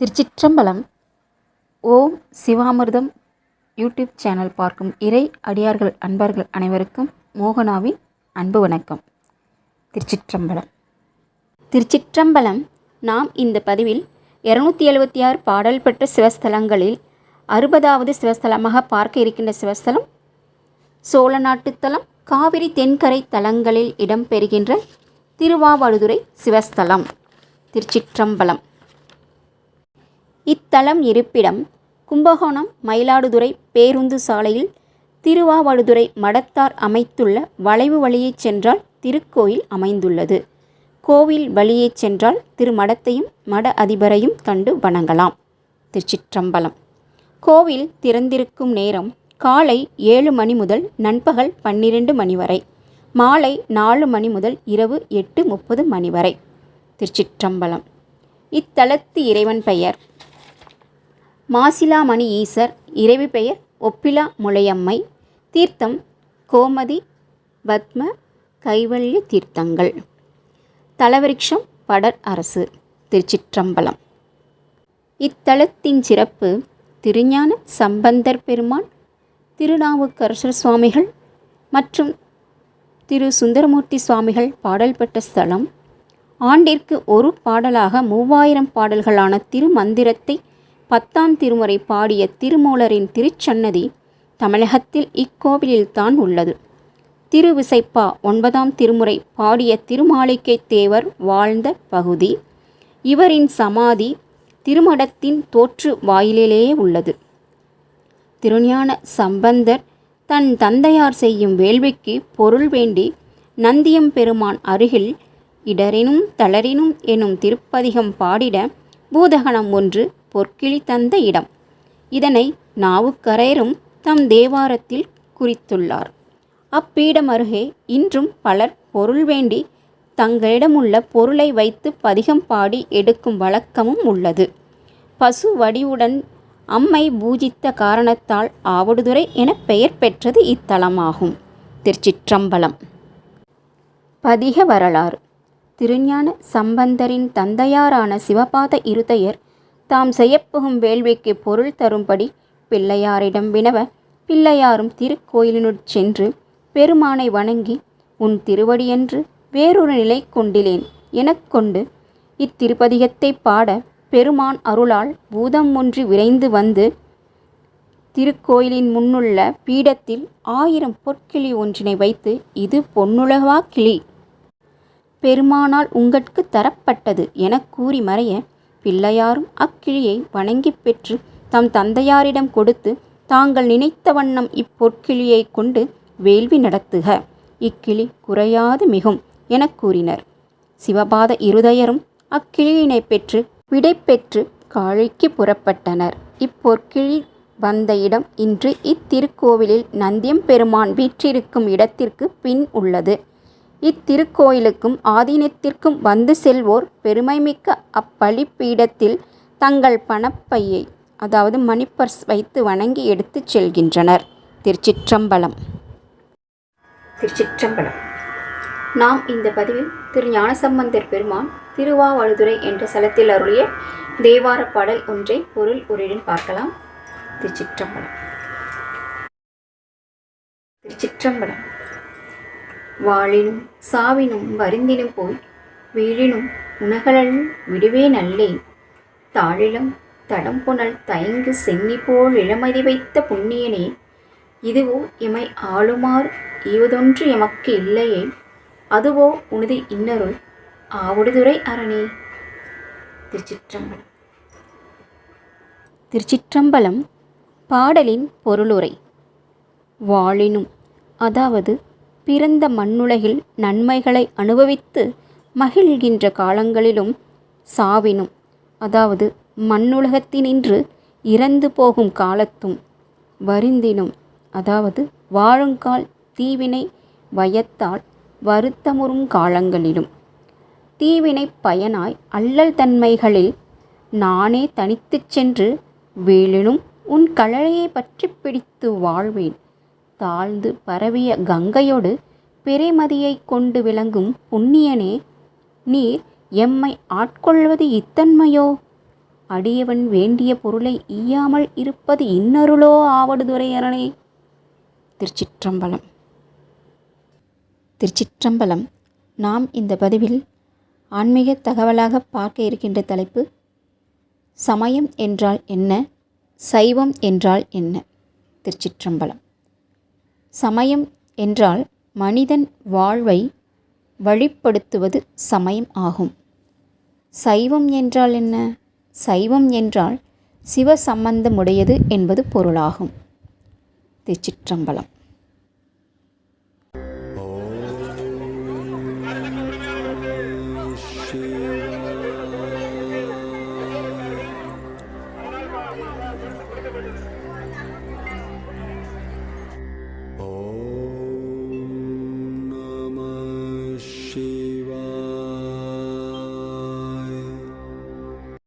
திருச்சிற்றம்பலம். ஓம் சிவாமிர்தம் YouTube channel பார்க்கும் இறை அடியார்கள் அன்பர்கள் அனைவருக்கும் மோகனாவின் அன்பு வணக்கம். திருச்சிற்றம்பலம். திருச்சிற்றம்பலம் நாம் இந்த பதிவில் இரநூத்தி எழுபத்தி ஆறு பாடல் பெற்ற சிவஸ்தலங்களில் அறுபதாவது சிவஸ்தலமாக பார்க்க இருக்கின்ற சிவஸ்தலம் சோழ நாட்டுத்தலம் காவிரி தென்கரை தலங்களில் இடம்பெறுகின்ற திருவாவடுதுறை சிவஸ்தலம். திருச்சிற்றம்பலம். இத்தலம் இருப்பிடம் கும்பகோணம் மயிலாடுதுறை பேருந்து சாலையில் திருவாவடுதுறை மடத்தார் அமைத்துள்ள வளைவு வழியைச் சென்றால் திருக்கோயில் அமைந்துள்ளது. கோவில் வழியைச் சென்றால் திருமடத்தையும் மட அதிபரையும் கண்டு வணங்கலாம். திருச்சிற்றம்பலம். கோவில் திறந்திருக்கும் நேரம் காலை ஏழு மணி முதல் நண்பகல் பன்னிரண்டு மணி வரை மாலை நாலு மணி முதல் இரவு எட்டு முப்பது மணி வரை. திருச்சிற்றம்பலம். இத்தலத்து இறைவன் பெயர் மாசிலாமணி ஈசர் இறைவி பெயர் ஒப்பிலா முளையம்மை தீர்த்தம் கோமதி பத்ம கைவல்ய தீர்த்தங்கள். தலவரிக்ஷம் படர் அரசு திருச்சிற்றம்பலம். இத்தலத்தின் சிறப்பு திருஞான சம்பந்தர் பெருமான் திருநாவுக்கரசர் சுவாமிகள் மற்றும் திரு சுந்தரமூர்த்தி சுவாமிகள் பாடல் பெற்ற ஸ்தலம். ஆண்டிற்கு ஒரு பாடலாக மூவாயிரம் பாடல்களான திருமந்திரத்தை பத்தாம் திருமுறை பாடிய திருமூலரின் திருச்சன்னதி தமிழகத்தில் இக்கோவிலில்தான் உள்ளது. திருவிசைப்பா ஒன்பதாம் திருமுறை பாடிய திருமாளிகை தேவர் வாழ்ந்த பகுதி. இவரின் சமாதி திருமடத்தின் தோற்று வாயிலிலேயே உள்ளது. திருஞான சம்பந்தர் தன் தந்தையார் செய்யும் வேள்விக்கு பொருள் வேண்டி நந்தியம் பெருமான் அருகில் இடரினும் தளரினும் எனும் திருப்பதிகம் பாடிட பூதகணம் ஒன்று பொற்கிளி தந்த இடம். இதனை நாவுக்கரையரும் தம் தேவாரத்தில் குறித்துள்ளார். அப்பீடம் அருகே இன்றும் பலர் பொருள் வேண்டி தங்களிடமுள்ள பொருளை வைத்து பதிகம் பாடி எடுக்கும் வழக்கமும் உள்ளது. பசு வடிவுடன் அம்மை பூஜித்த காரணத்தால் ஆவடுதுறை என பெயர் பெற்றது இத்தலமாகும். திருச்சிற்றம்பலம். பதிக வரலாறு. திருஞான சம்பந்தரின் தந்தையாரான சிவபாத இருதயர் தாம் செய்யப்போகும் வேள்விக்கு பொருள் தரும்படி பிள்ளையாரிடம் வினவ பிள்ளையாரும் திருக்கோயிலினுள் சென்று பெருமானை வணங்கி உன் திருவடியன்று வேறொரு நிலை கொண்டிலேன். எனக் கொண்டு இத்திருப்பதிகத்தை பாட பெருமான் அருளால் பூதம் ஒன்று விரைந்து வந்து திருக்கோயிலின் முன்னுள்ள பீடத்தில் ஆயிரம் பொற்கிளி ஒன்றினை வைத்து இது பொன்னுலகவா கிளி? பெருமானால் உங்கட்கு தரப்பட்டது எனக் கூறி மறைய பிள்ளையாரும் அக்கிளியை வணங்கி பெற்று தம் தந்தையாரிடம் கொடுத்து தாங்கள் நினைத்த வண்ணம் இப்பொற்கிளியை கொண்டு வேள்வி நடத்துக. இக்கிளி குறையாது மிகும் எனக் கூறினர். சிவபாத இருதயரும் அக்கிளியினை பெற்று விடை பெற்று காழிக்கு புறப்பட்டனர். இப்பொற்கிளி வந்த இடம் இன்று இத்திருக்கோவிலில் நந்தியம் பெருமான் வீற்றிருக்கும் இடத்திற்கு பின் உள்ளது. இத்திருக்கோயிலுக்கும் ஆதீனத்திற்கும் வந்து செல்வோர் பெருமைமிக்க அப்பலிப்பீடத்தில் தங்கள் பணப்பையை அதாவது மணிப்பர்ஸ் வைத்து வணங்கி எடுத்துச் செல்கின்றனர். திருச்சிற்றம்பலம். திருச்சிற்றம்பலம். நாம் இந்த பதிவில் திரு ஞானசம்பந்தர் பெருமான் திருவாவடுதுறை என்ற சலத்தில் அருளிய தேவார பாடல் ஒன்றை பொருள் உரையுடன் பார்க்கலாம். திருச்சிற்றம்பலம். திருச்சிற்றம்பலம். வாழினும் சாவினும் வருந்தினும் போய் வீழினும் உணகலன் விடுவே நல்லேன் தாழிலும் தடம் புனல் தயங்கு சென்னி போல் இளமதி வைத்த புண்ணியனே இதுவோ எமை ஆளுமாறு ஈவதொன்று எமக்கு இல்லையே அதுவோ உனது இன்னருள் ஆவுடுதுறை அரணே. திருச்சிற்றம்பலம். திருச்சிற்றம்பலம் பாடலின் பொருளுரை. வாழினும் அதாவது பிறந்த மண்ணுலகில் நன்மைகளை அனுபவித்து மகிழ்கின்ற காலங்களிலும் சாவினும் அதாவது மண்ணுலகத்தினின்று இறந்து போகும் காலத்தும் வருந்தினும் அதாவது வாழுங்கால் தீவினை வயத்தால் வருத்தமுறும் காலங்களிலும். தீவினை பயனாய் அல்லல் தன்மைகளில் நானே தனித்துச் சென்று வேலினும் உன் கழலையை பற்றி பிடித்து வாழ்வேன். தாழ்ந்து பரவிய கங்கையோடு பெருமதியைக் கொண்டு விளங்கும் புண்ணியனே நீர் எம்மை ஆட்கொள்வது இத்தன்மையோ? அடியவன் வேண்டிய பொருளை ஈயாமல் இருப்பது இன்னருளோ ஆவடுதுரையரனே திருச்சிற்றம்பலம். திருச்சிற்றம்பலம். நாம் இந்த பதிவில் ஆன்மீக தகவலாக பார்க்க இருக்கின்ற தலைப்பு சமயம் என்றால் என்ன? சைவம் என்றால் என்ன? திருச்சிற்றம்பலம். சமயம் என்றால் மனிதன் வாழ்வை வழிப்படுத்துவது சமயம் ஆகும். சைவம் என்றால் என்ன? சைவம் என்றால் சிவ சம்பந்தமுடையது என்பது பொருளாகும். திருச்சிற்றம்பலம்.